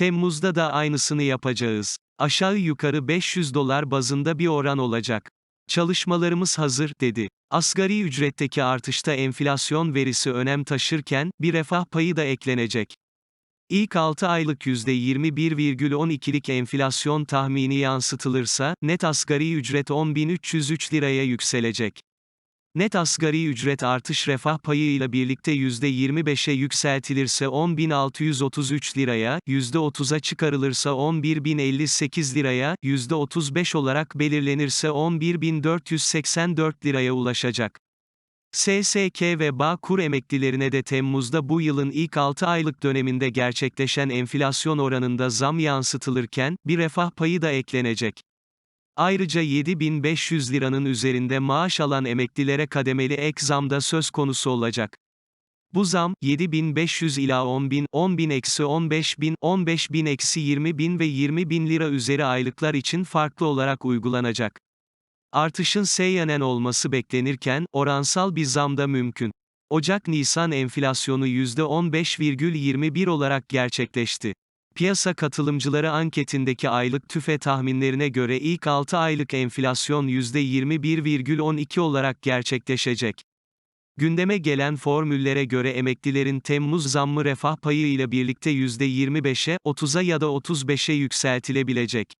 Temmuz'da da aynısını yapacağız. Aşağı yukarı 500 dolar bazında bir oran olacak. Çalışmalarımız hazır, dedi. Asgari ücretteki artışta enflasyon verisi önem taşırken, bir refah payı da eklenecek. İlk 6 aylık %21,12'lik enflasyon tahmini yansıtılırsa, net asgari ücret 10.303 liraya yükselecek. Net asgari ücret artış refah payıyla birlikte %25'e yükseltilirse 10.633 liraya, %30'a çıkarılırsa 11.058 liraya, %35 olarak belirlenirse 11.484 liraya ulaşacak. SSK ve Bağkur emeklilerine de Temmuz'da bu yılın ilk 6 aylık döneminde gerçekleşen enflasyon oranında zam yansıtılırken, bir refah payı da eklenecek. Ayrıca 7500 liranın üzerinde maaş alan emeklilere kademeli ek zam da söz konusu olacak. Bu zam, 7500 ila 10.000, 10.000 eksi 15.000, 15.000 eksi 20.000 ve 20.000 lira üzeri aylıklar için farklı olarak uygulanacak. Artışın seyyanen olması beklenirken, oransal bir zam da mümkün. Ocak-Nisan enflasyonu %15,21 olarak gerçekleşti. Piyasa katılımcıları anketindeki aylık tüfe tahminlerine göre ilk 6 aylık enflasyon %21,12 olarak gerçekleşecek. Gündeme gelen formüllere göre emeklilerin Temmuz zammı refah payı ile birlikte %25'e, 30'a ya da 35'e yükseltilebilecek.